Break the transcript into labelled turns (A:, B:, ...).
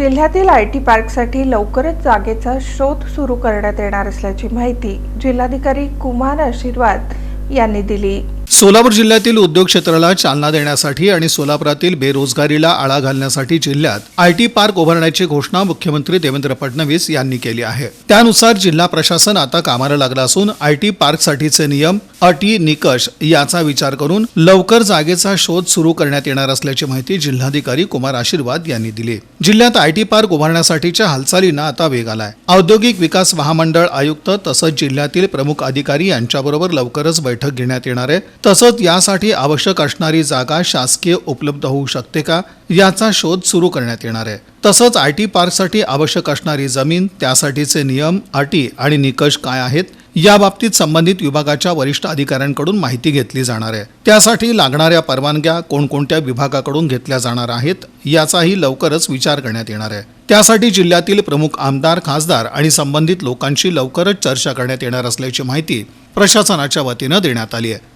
A: जिल्ह्यातील I T पार्कसाठी लवकरच जागेचा शोध सुरू करण्यात येणार असल्याची माहिती जिल्हाधिकारी कुमार आशीर्वाद यांनी दिली.
B: सोलापूर जिल्ह्यातील उद्योग क्षेत्राला चालना देण्यासाठी आणि सोलापुरातील बेरोजगारीला आळा घालण्यासाठी जिल्ह्यात आय टी पार्क उभारण्याची घोषणा मुख्यमंत्री देवेंद्र फडणवीस यांनी केली आहे. त्यानुसार जिल्हा प्रशासन आता कामाला लागलं असून आय टी पार्कसाठीचे नियम अटी निकष याचा विचार करून लवकर जागेचा शोध सुरू करण्यात येणार असल्याची माहिती जिल्हाधिकारी कुमार आशीर्वाद यांनी दिली. जिल्ह्यात आय टी पार्क उभारण्यासाठीच्या हालचालींना आता वेग आलाय. औद्योगिक विकास महामंडळ आयुक्त तसंच जिल्ह्यातील प्रमुख अधिकारी यांच्याबरोबर लवकरच बैठक घेण्यात येणार आहे. तसंच यासाठी आवश्यक असणारी जागा शासकीय उपलब्ध होऊ शकते का याचा शोध सुरू करण्यात येणार आहे. तसंच आय टी पार्कसाठी आवश्यक असणारी जमीन त्यासाठीचे नियम अटी आणि निकष काय आहेत याबाबतीत संबंधित विभागाच्या वरिष्ठ अधिकाऱ्यांकडून माहिती घेतली जाणार आहे. त्यासाठी लागणाऱ्या परवानग्या कोणकोणत्या विभागाकडून घेतल्या जाणार आहेत याचाही लवकरच विचार करण्यात येणार आहे. त्यासाठी जिल्ह्यातील प्रमुख आमदार खासदार आणि संबंधित लोकांशी लवकरच चर्चा करण्यात येणार असल्याची माहिती प्रशासनाच्या वतीनं देण्यात आली आहे.